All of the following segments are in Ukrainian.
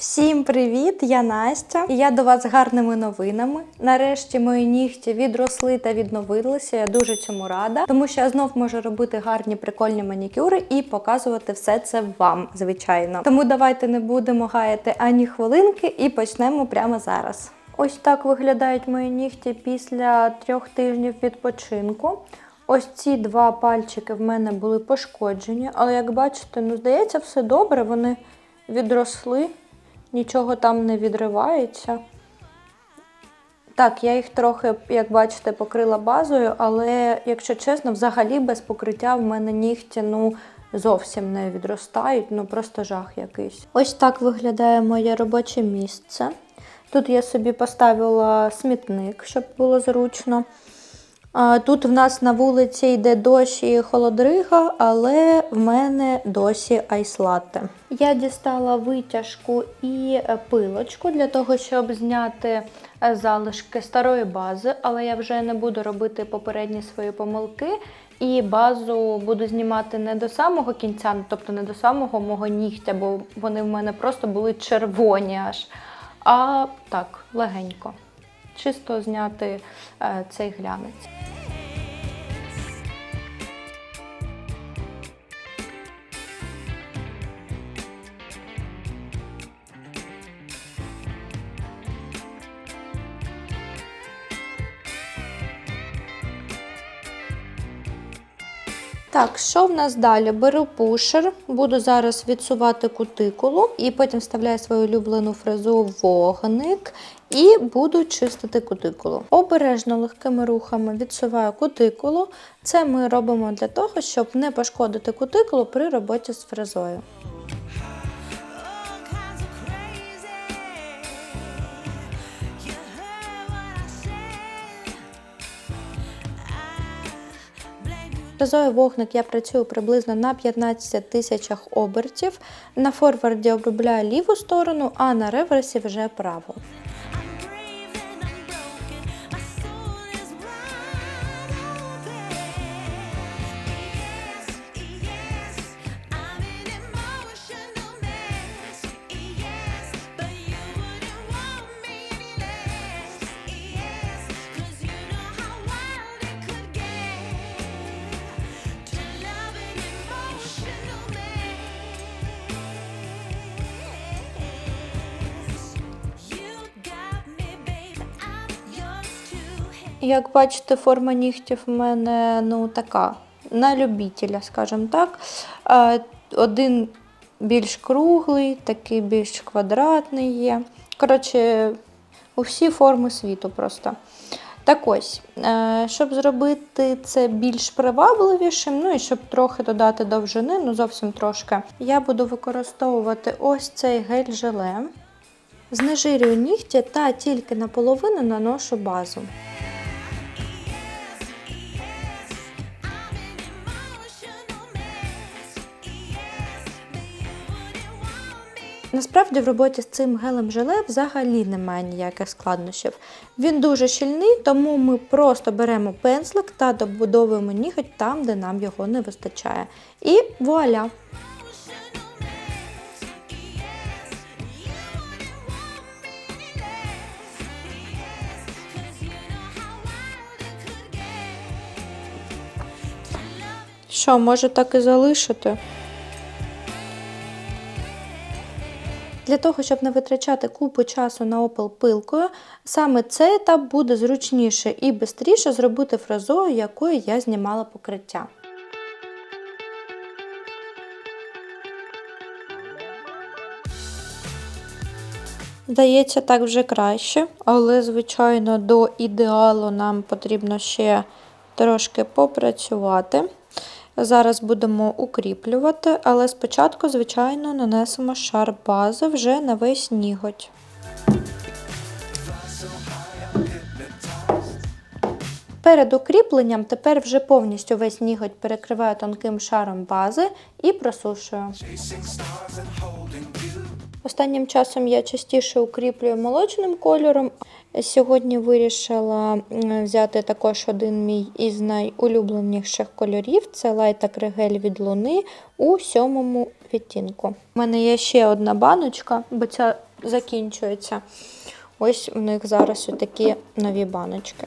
Всім привіт! Я Настя. І я до вас з гарними новинами. Нарешті мої нігті відросли та відновилися. Я дуже цьому рада, тому що я знов можу робити гарні прикольні манікюри і показувати все це вам, звичайно. Тому давайте не будемо гаяти ані хвилинки і почнемо прямо зараз. Ось так виглядають мої нігті після трьох тижнів відпочинку. Ось ці два пальчики в мене були пошкоджені, але як бачите, ну здається, все добре. Вони відросли, нічого там не відривається. Так, я їх трохи, як бачите, покрила базою, але, якщо чесно, взагалі без покриття в мене нігті ну, зовсім не відростають, ну просто жах якийсь. Ось так виглядає моє робоче місце. Тут я собі поставила смітник, щоб було зручно. Тут в нас на вулиці йде дощ і холодрига, але в мене досі айслати. Я дістала витяжку і е, пилочку для того, щоб зняти е, залишки старої бази, але я вже не буду робити попередні свої помилки. І базу буду знімати не до самого кінця, тобто не до самого мого нігтя, бо вони в мене просто були червоні аж. А так, легенько. Чисто зняти е, цей глянець. Так, що в нас далі? Беру пушер, буду зараз відсувати кутикулу і потім вставляю свою улюблену фрезу вогник і буду чистити кутикулу. Обережно легкими рухами відсуваю кутикулу. Це ми робимо для того, щоб не пошкодити кутикулу при роботі з фрезою. Blame вогник я працюю приблизно на 15 тисячах обертів. На форварді обробляю ліву сторону, а на реверсі вже праву. Як бачите, форма нігтів в мене ну, така, на любителя, скажімо так. Е, Один більш круглий, такий більш квадратний є. Коротше, усі форми світу просто. Так ось, е, щоб зробити це більш привабливішим, ну і щоб трохи додати довжини, ну зовсім трошки, я буду використовувати ось цей гель-желе. Знежирюю нігті та тільки наполовину наношу базу. Насправді в роботі з цим гелем желе взагалі немає ніяких складнощів. Він дуже щільний, тому ми просто беремо пензлик та добудовуємо ніготь там, де нам його не вистачає. І вуаля! Emotional mess. Yes, you wouldn't Для того, щоб не витрачати купу часу на опил пилкою, саме цей етап буде зручніше і швидше зробити фрезою, якою я знімала покриття. Здається, так вже краще, але, звичайно, до ідеалу нам потрібно ще трошки попрацювати. Зараз будемо укріплювати, але спочатку, звичайно, нанесемо шар бази вже на весь ніготь. Перед укріпленням тепер вже повністю весь ніготь перекриваю тонким шаром бази і просушую. Останнім часом я частіше укріплюю молочним кольором. Сьогодні вирішила взяти також один мій із найулюбленіших кольорів це Light Acrygel від Луни у сьомому відтінку. У мене є ще одна баночка, бо ця закінчується. Ось у них зараз такі нові баночки.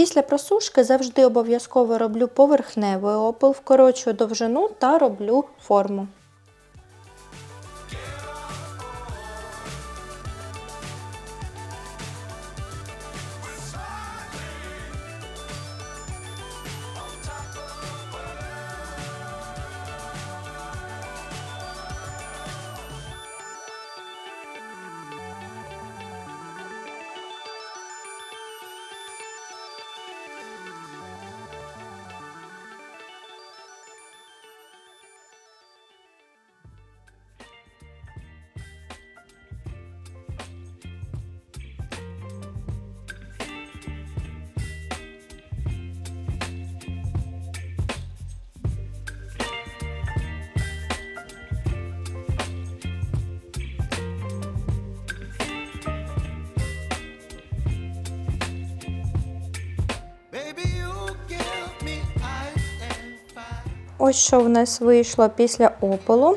Після просушки завжди обов'язково роблю поверхневий опил, вкорочую довжину та роблю форму. Ось що в нас вийшло після опалу.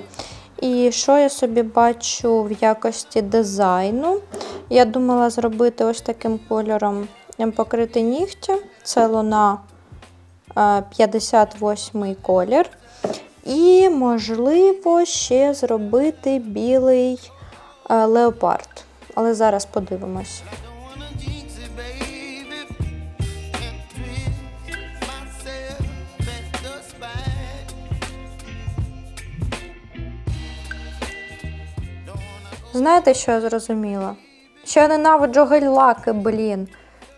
І що я собі бачу в якості дизайну. Я думала зробити ось таким кольором ем, покрити нігті. Це луна е, 58 колір. І, можливо, ще зробити білий е, леопард. Але зараз подивимось. Знаєте, що я зрозуміла? Що я ненавиджу гель-лаки, блін.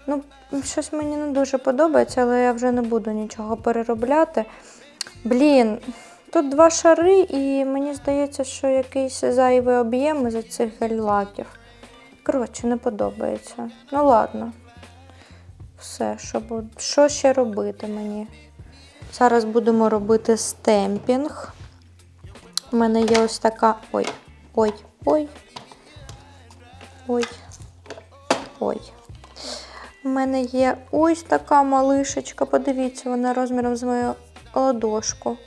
Ну, щось мені не дуже подобається, але я вже не буду нічого переробляти. Блін, тут два шари, і мені здається, що якийсь зайвий об'єм із цих гель-лаків. Коротше, не подобається. Ну ладно. Все, що, буд... що ще робити мені? Зараз будемо робити стемпінг. У мене є ось така. Ой, ой, ой. Ой. Ой. У мене є ось така малишечка. Подивіться, вона розміром з мою ладошку.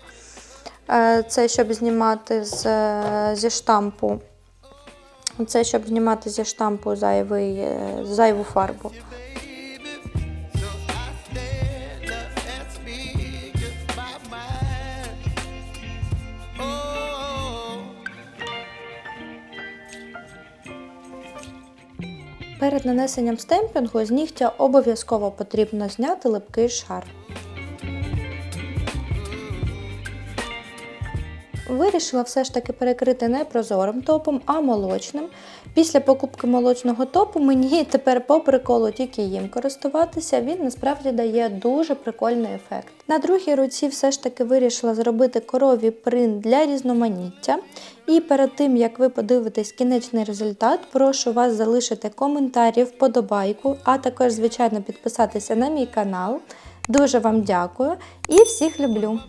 Е, Це щоб знімати з, е, зі штампу. Це щоб знімати зі штампу зайвий, е, зайву фарбу. Перед нанесенням стемпінгу з нігтя обов'язково потрібно зняти липкий шар. Вирішила все ж таки перекрити не прозорим топом, а молочним. Після покупки молочного топу мені тепер по приколу тільки їм користуватися. Він насправді дає дуже прикольний ефект. На другій руці все ж таки вирішила зробити корові принт для різноманіття. І перед тим як ви подивитесь кінечний результат, прошу вас залишити коментарі, вподобайку, а також, звичайно, підписатися на мій канал. Дуже вам дякую і всіх люблю!